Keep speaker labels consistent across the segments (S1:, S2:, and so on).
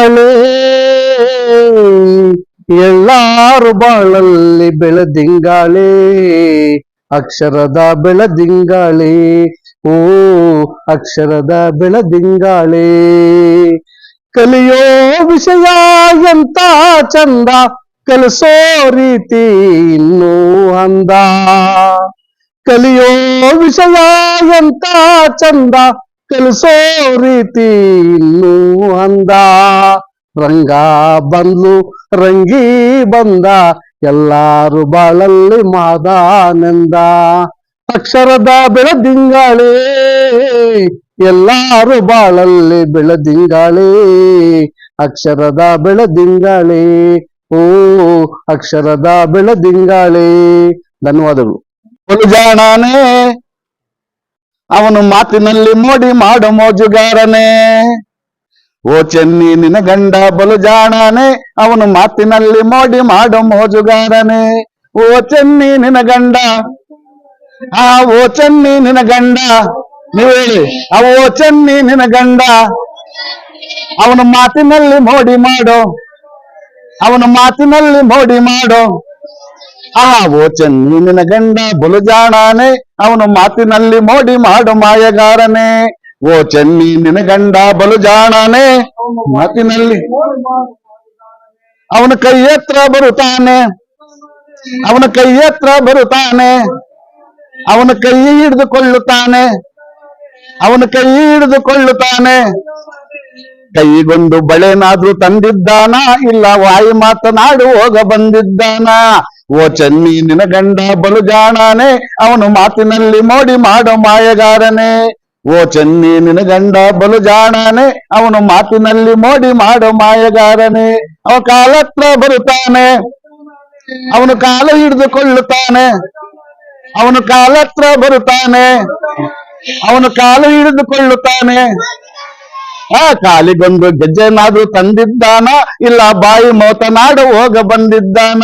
S1: ಬೆಳದಿಂಗಾಳೆ ಎಲ್ಲಾರು ಬಾಳಲ್ಲಿ ಬೆಳದಿಂಗಾಳೆ. ಅಕ್ಷರದ ಬೆಳದಿಂಗಾಳೆ. ಓ ಅಕ್ಷರದ ಬೆಳದಿಂಗಾಳೆ. ಕಲಿಯೋ ವಿಷಯ ಎಂತ ಚಂದ, ಕಲಿಸೋ ರೀತಿ ಇನ್ನೂ ಅಂದ. ಕಲಿಯೋ ವಿಷಯ ಎಂತ ಚಂದ ಕಲಿಸೋ ರೀತಿ ಇನ್ನೂ ಅಂದ. ರಂಗ ಬಂದ್ಲು, ರಂಗಿ ಬಂದ. ಎಲ್ಲಾರು ಬಾಳಲ್ಲಿ ಮಾದಾನಂದ. ಅಕ್ಷರದ ಬೆಳದಿಂಗಾಳೆ, ಎಲ್ಲಾರು ಬಾಳಲ್ಲಿ ಬೆಳದಿಂಗಾಳೆ. ಅಕ್ಷರದ ಬೆಳದಿಂಗಾಳೆ, ಓ ಅಕ್ಷರದ ಬೆಳದಿಂಗಾಳೆ. ಧನ್ಯವಾದಗಳು. ಜಾಣಾನೆ ಅವನು ಮಾತಿನಲ್ಲಿ ಮೋಡಿ ಮಾಡು ಮೋಜುಗಾರನೇ. ಓ ಚೆನ್ನಿ ನಿನ ಗಂಡ ಬಲು ಜಾಣಾನೆ. ಅವನು ಮಾತಿನಲ್ಲಿ ಮೋಡಿ ಮಾಡು ಮೋಜುಗಾರನೇ. ಓ ಚೆನ್ನಿ ನಿನ ಗಂಡ. ಆ ಓ ಚೆನ್ನಿ ನಿನ ಗಂಡ. ನೀವು ಹೇಳಿ, ಆ ಓ ಚೆನ್ನಿ ನಿನ ಗಂಡ. ಅವನು ಮಾತಿನಲ್ಲಿ ಮೋಡಿ ಮಾಡೋ. ಅವನು ಮಾತಿನಲ್ಲಿ ಮೋಡಿ ಮಾಡೋ. ಆ ಓ ನೀನಿನ ನಿನ ಗಂಡ ಬಲು ಜಾಣಾನೆ, ಅವನು ಮಾತಿನಲ್ಲಿ ಮೋಡಿ ಮಾಡು ಮಾಯಗಾರನೆ. ಓ ಚೆನ್ನಿ ನಿನ ಗಂಡ ಬಲು ಜಾಣಾನೆ, ಮಾತಿನಲ್ಲಿ ಅವನ ಕೈ ಎತ್ರ ಬರುತ್ತಾನೆ. ಅವನ ಕೈ ಎತ್ರ ಬರುತ್ತಾನೆ. ಅವನ ಕೈ ಹಿಡಿದುಕೊಳ್ಳುತ್ತಾನೆ. ಅವನ ಕೈ ಹಿಡಿದುಕೊಳ್ಳುತ್ತಾನೆ. ಕೈಗೊಂದು ಬಳೆನಾದ್ರೂ ತಂದಿದ್ದಾನ? ಇಲ್ಲ, ವಾಯಿ ಮಾತನಾಡು ಹೋಗ ಬಂದಿದ್ದಾನ? ಓ ಚೆನ್ನಿ ನಿನ ಗಂಡ ಬಲು ಜಾಣಾನೆ, ಅವನು ಮಾತಿನಲ್ಲಿ ಮೋಡಿ ಮಾಡೋ ಮಾಯಗಾರನೇ. ಓ ಚೆನ್ನಿ ನಿನ ಗಂಡ ಬಲು ಜಾಣಾನೆ, ಅವನು ಮಾತಿನಲ್ಲಿ ಮೋಡಿ ಮಾಡೋ ಮಾಯಗಾರನೇ. ಅವ ಕಾಲತ್ರ ಬರುತ್ತಾನೆ, ಅವನು ಕಾಲ ಹಿಡಿದುಕೊಳ್ಳುತ್ತಾನೆ. ಅವನು ಕಾಲತ್ರ ಬರುತ್ತಾನೆ, ಅವನು ಕಾಲು ಹಿಡಿದುಕೊಳ್ಳುತ್ತಾನೆ. ಆ ಕಾಲಿಗೊಂದು ಗೆಜ್ಜೆನಾದ್ರೂ ತಂದಿದ್ದಾನ? ಇಲ್ಲ ಬಾಯಿ ಮಾತನಾಡು ಹೋಗ ಬಂದಿದ್ದಾನ?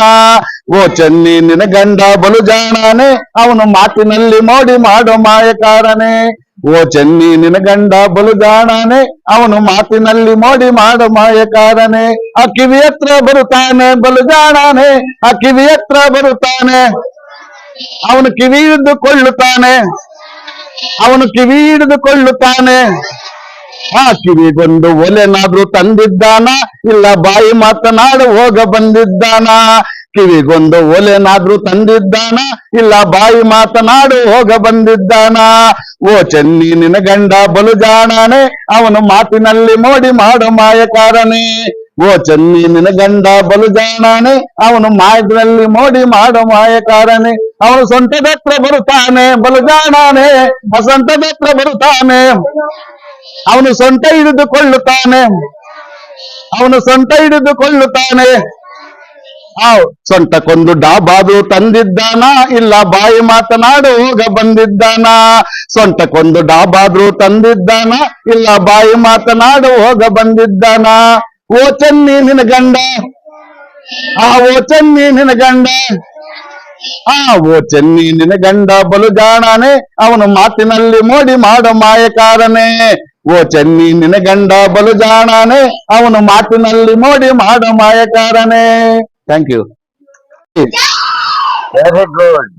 S1: ಓ ಚೆನ್ನಿ ನಿನ ಗಂಡ ಬಲು ಜಾಣಾನೆ, ಅವನು ಮಾತಿನಲ್ಲಿ ಮೋಡಿ ಮಾಡೋ ಮಾಯಕಾರನೇ. ಓ ಚೆನ್ನಿ ನಿನ ಗಂಡ ಬಲು ಜಾಣಾನೆ, ಅವನು ಮಾತಿನಲ್ಲಿ ಮೋಡಿ ಮಾಡೋ ಮಾಯಕಾರನೇ. ಆ ಕಿವಿ ಹತ್ರ ಬರುತ್ತಾನೆ ಬಲು ಜಾಣಾನೆ, ಆ ಹತ್ರ ಬರುತ್ತಾನೆ. ಅವನು ಕಿವಿ ಹಿಡಿದುಕೊಳ್ಳುತ್ತಾನೆ. ಅವನು ಕಿವಿ ಹಿಡಿದುಕೊಳ್ಳುತ್ತಾನೆ. ಆ ಕಿವಿಗೊಂದು ಒಲೆನಾದ್ರೂ ತಂದಿದ್ದಾನ? ಇಲ್ಲ, ಬಾಯಿ ಮಾತನಾಡು, ಹೋಗ ಬಂದಿದ್ದಾನ? ಕಿವಿಗೊಂದು ಒಲೆನಾದ್ರೂ ತಂದಿದ್ದಾನ? ಇಲ್ಲ, ಬಾಯಿ ಮಾತನಾಡು, ಹೋಗ ಬಂದಿದ್ದಾನ? ಓ ಚೆನ್ನಿ ನಿನ ಗಂಡ ಬಲು ಜಾಣಾನೆ, ಅವನು ಮಾತಿನಲ್ಲಿ ಮೋಡಿ ಮಾಡೋ ಮಾಯಕಾರನೇ. ಓ ಚೆನ್ನಿ ನಿನ ಗಂಡ ಬಲು ಜಾಣಾನೆ, ಅವನು ಮಾಯದಲ್ಲಿ ಮೋಡಿ ಮಾಡೋ ಮಾಯಕಾರನೇ. ಅವನು ಸೊಂಟದತ್ರ ಬರುತ್ತಾನೆ, ಬಲು ಜಾಣಾನೆ ಆ ಸೊಂಟದ ಹತ್ರ ಬರುತ್ತಾನೆ. ಅವನು ಸೊಂಟ ಹಿಡಿದುಕೊಳ್ಳುತ್ತಾನೆ. ಅವನು ಸೊಂಟ ಹಿಡಿದುಕೊಳ್ಳುತ್ತಾನೆ. ಆ ಸೊಂಟಕ್ಕೊಂದು ಡಾಬಾದು ತಂದಿದ್ದಾನ? ಇಲ್ಲ, ಬಾಯಿ ಮಾತನಾಡು, ಹೋಗ ಬಂದಿದ್ದಾನ? ಸೊಂಟಕ್ಕೊಂದು ಡಾಬಾದ್ರು ತಂದಿದ್ದಾನ? ಇಲ್ಲ, ಬಾಯಿ ಮಾತನಾಡು, ಹೋಗ ಬಂದಿದ್ದಾನ? ಓ ಚನ್ನಿ ನಿನ ಗಂಡ. ಆ ಓ ಚನ್ನಿ ನಿನ ಗಂಡ. ಆ ಓ ಚೆನ್ನಿ ನಿನ ಗಂಡ ಬಲು ಜಾಣಾನೆ. ಅವನು ಮಾತಿನಲ್ಲಿ ಮೋಡಿ ಮಾಡೋ ಮಾಯಕಾರನೇ. ಓ ಚೆನ್ನಿ ನಿನ ಗಂಡ ಬಲು ಜಾಣಾನೆ ಅವನು ಮಾತಿನಲ್ಲಿ ಮೋಡಿ ಮಾಡ ಮಾಯಕಾರನೇ. ಥ್ಯಾಂಕ್ ಯು ವೆರಿ ಗುಡ್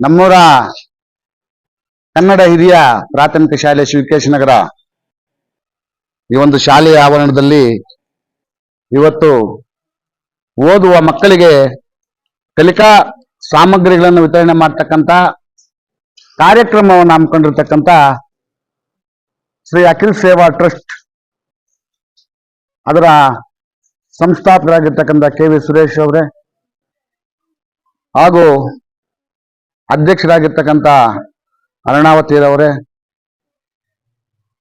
S1: ನಮ್ಮೂರ ಕನ್ನಡ ಹಿರಿಯ ಪ್ರಾಥಮಿಕ ಶಾಲೆ ಶಿವಕೇಶ ನಗರ. ಈ ಒಂದು ಶಾಲೆಯ ಆವರಣದಲ್ಲಿ ಇವತ್ತು ಓದುವ ಮಕ್ಕಳಿಗೆ ಕಲಿಕಾ ಸಾಮಗ್ರಿಗಳನ್ನು ವಿತರಣೆ ಮಾಡ್ತಕ್ಕಂಥ ಕಾರ್ಯಕ್ರಮವನ್ನು ಹಮ್ಮಿಕೊಂಡಿರ್ತಕ್ಕಂಥ ಶ್ರೀ ಅಖಿಲ್ ಸೇವಾ ಟ್ರಸ್ಟ್ ಅದರ ಸಂಸ್ಥಾಪಕರಾಗಿರ್ತಕ್ಕಂಥ ಕೆ ವಿ ಸುರೇಶ್ ಅವರೇ ಹಾಗೂ ಅಧ್ಯಕ್ಷರಾಗಿರ್ತಕ್ಕಂಥ ಅರುಣಾವತಿರವರೇ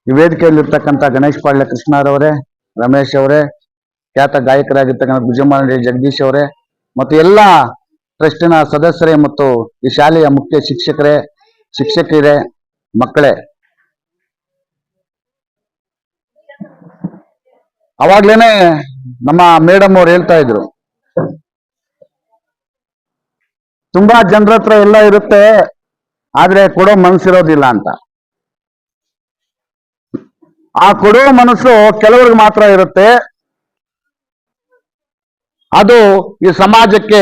S1: ಈ ವೇದಿಕೆಯಲ್ಲಿರ್ತಕ್ಕಂಥ ಗಣೇಶ್ ಪಾಳ್ಯ ಕೃಷ್ಣರವರೇ ರಮೇಶ್ ಅವರೇ, ಖ್ಯಾತ ಗಾಯಕರಾಗಿರ್ತಕ್ಕಂಥ ರೆಡ್ಡಿ ಜಗದೀಶ್ ಅವರೇ, ಮತ್ತು ಎಲ್ಲ ಟ್ರಸ್ಟಿನ ಸದಸ್ಯರೇ ಮತ್ತು ಈ ಶಾಲೆಯ ಮುಖ್ಯ ಶಿಕ್ಷಕರೇ ಶಿಕ್ಷಕಿಯರೇ ಮಕ್ಕಳೇ. ಅವಾಗ್ಲೇನೆ ನಮ್ಮ ಮೇಡಮ್ ಅವ್ರು ಹೇಳ್ತಾ ಇದ್ರು. ತುಂಬಾ ಜನರ ಹತ್ರ ಎಲ್ಲ ಇರುತ್ತೆ, ಆದ್ರೆ ಕೊಡೋ ಮನಸ್ಸಿರೋದಿಲ್ಲ ಅಂತ. ಆ ಕೊಡೋ ಮನಸ್ಸು ಕೆಲವ್ರಿಗೆ ಮಾತ್ರ ಇರುತ್ತೆ. ಅದು ಈ ಸಮಾಜಕ್ಕೆ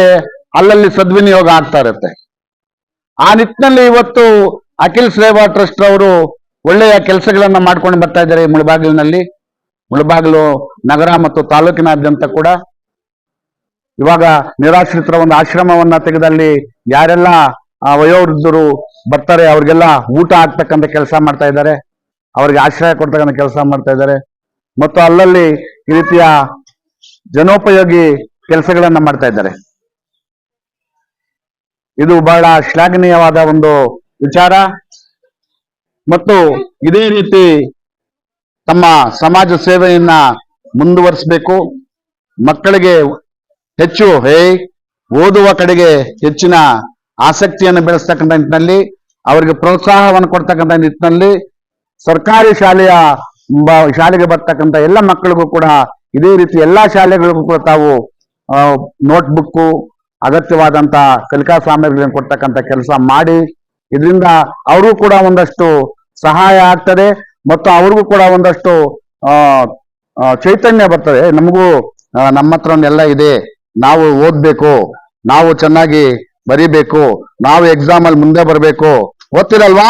S1: ಅಲ್ಲಲ್ಲಿ ಸದ್ವಿನಿಯೋಗ ಆಗ್ತಾ ಇರುತ್ತೆ. ಆ ನಿಟ್ಟಿನಲ್ಲಿ ಇವತ್ತು ಅಖಿಲ್ ಸೇವಾ ಟ್ರಸ್ಟ್ ಅವರು ಒಳ್ಳೆಯ ಕೆಲಸಗಳನ್ನ ಮಾಡ್ಕೊಂಡು ಬರ್ತಾ ಇದ್ದಾರೆ ಈ ಮುಳಬಾಗಿಲಿನಲ್ಲಿ. ಮುಳಬಾಗಿಲು ನಗರ ಮತ್ತು ತಾಲೂಕಿನಾದ್ಯಂತ ಕೂಡ ಇವಾಗ ನಿರಾಶ್ರಿತರ ಒಂದು ಆಶ್ರಮವನ್ನ ತೆಗೆದಲ್ಲಿ ಯಾರೆಲ್ಲ ವಯೋವೃದ್ಧರು ಬರ್ತಾರೆ, ಅವ್ರಿಗೆಲ್ಲ ಊಟ ಹಾಕ್ತಕ್ಕಂಥ ಕೆಲಸ ಮಾಡ್ತಾ ಇದ್ದಾರೆ, ಅವ್ರಿಗೆ ಆಶ್ರಯ ಕೊಡ್ತಕ್ಕಂಥ ಕೆಲಸ ಮಾಡ್ತಾ ಇದ್ದಾರೆ. ಮತ್ತು ಅಲ್ಲಲ್ಲಿ ಈ ರೀತಿಯ ಜನೋಪಯೋಗಿ ಕೆಲಸಗಳನ್ನ ಮಾಡ್ತಾ ಇದ್ದಾರೆ. ಇದು ಬಹಳ ಶ್ಲಾಘನೀಯವಾದ ಒಂದು ವಿಚಾರ. ಮತ್ತು ಇದೇ ರೀತಿ ತಮ್ಮ ಸಮಾಜ ಸೇವೆಯನ್ನ ಮುಂದುವರಿಸಬೇಕು. ಮಕ್ಕಳಿಗೆ ಹೆಚ್ಚು, ಹೇ, ಓದುವ ಕಡೆಗೆ ಹೆಚ್ಚಿನ ಆಸಕ್ತಿಯನ್ನು ಬೆಳೆಸ್ತಕ್ಕಂಥ ನಿಟ್ಟಿನಲ್ಲಿ, ಅವರಿಗೆ ಪ್ರೋತ್ಸಾಹವನ್ನು ಕೊಡ್ತಕ್ಕಂಥ ನಿಟ್ಟಿನಲ್ಲಿ ಸರ್ಕಾರಿ ಶಾಲೆಯ ಶಾಲೆಗೆ ಬರ್ತಕ್ಕಂಥ ಎಲ್ಲ ಮಕ್ಕಳಿಗೂ ಕೂಡ ಇದೇ ರೀತಿ ಎಲ್ಲಾ ಶಾಲೆಗಳಿಗೂ ಕೂಡ ತಾವು ನೋಟ್ಬುಕ್ಕು ಅಗತ್ಯವಾದಂತ ಕಲಿಕಾ ಸಾಮಗ್ರಿಗಳನ್ನು ಕೊಡ್ತಕ್ಕಂಥ ಕೆಲಸ ಮಾಡಿ. ಇದರಿಂದ ಅವರು ಕೂಡ ಒಂದಷ್ಟು ಸಹಾಯ ಆಗ್ತದೆ. ಮತ್ತು ಅವ್ರಿಗೂ ಕೂಡ ಒಂದಷ್ಟು ಚೈತನ್ಯ ಬರ್ತದೆ. ನಮಗೂ ನಮ್ಮ ಹತ್ರ ಒಂದೆಲ್ಲ ಇದೆ. ನಾವು ಓದ್ಬೇಕು. ನಾವು ಚೆನ್ನಾಗಿ ಬರಿಬೇಕು. ನಾವು ಎಕ್ಸಾಮ್ ಅಲ್ಲಿ ಮುಂದೆ ಬರಬೇಕು. ಓದ್ತಿರಲ್ವಾ?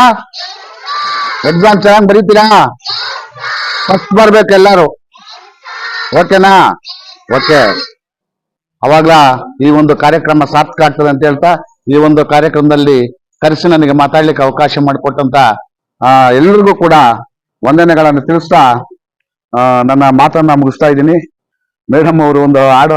S1: ಎಕ್ಸಾಮ್ ಚೆನ್ನಾಗಿ ಬರೀತೀರಾ? ಫಸ್ಟ್ ಬರ್ಬೇಕು ಎಲ್ಲರೂ. ಓಕೆನಾ? ಓಕೆ. ಅವಾಗ ಈ ಒಂದು ಕಾರ್ಯಕ್ರಮ ಸಾರ್ಥಕ ಆಗ್ತದೆ ಅಂತ ಹೇಳ್ತಾ ಈ ಒಂದು ಕಾರ್ಯಕ್ರಮದಲ್ಲಿ ಕರೆಸಿ ನನಗೆ ಮಾತಾಡ್ಲಿಕ್ಕೆ ಅವಕಾಶ ಮಾಡಿಕೊಟ್ಟಂತ ಆ, ಎಲ್ರಿಗೂ ಕೂಡ ವಂದನೆಗಳನ್ನು ತಿಳಿಸ್ತಾ ನನ್ನ ಮಾತನ್ನ ಮುಗಿಸ್ತಾ ಇದ್ದೀನಿ. ಮೇಡಮ್ ಅವರು ಒಂದು ಹಾಡು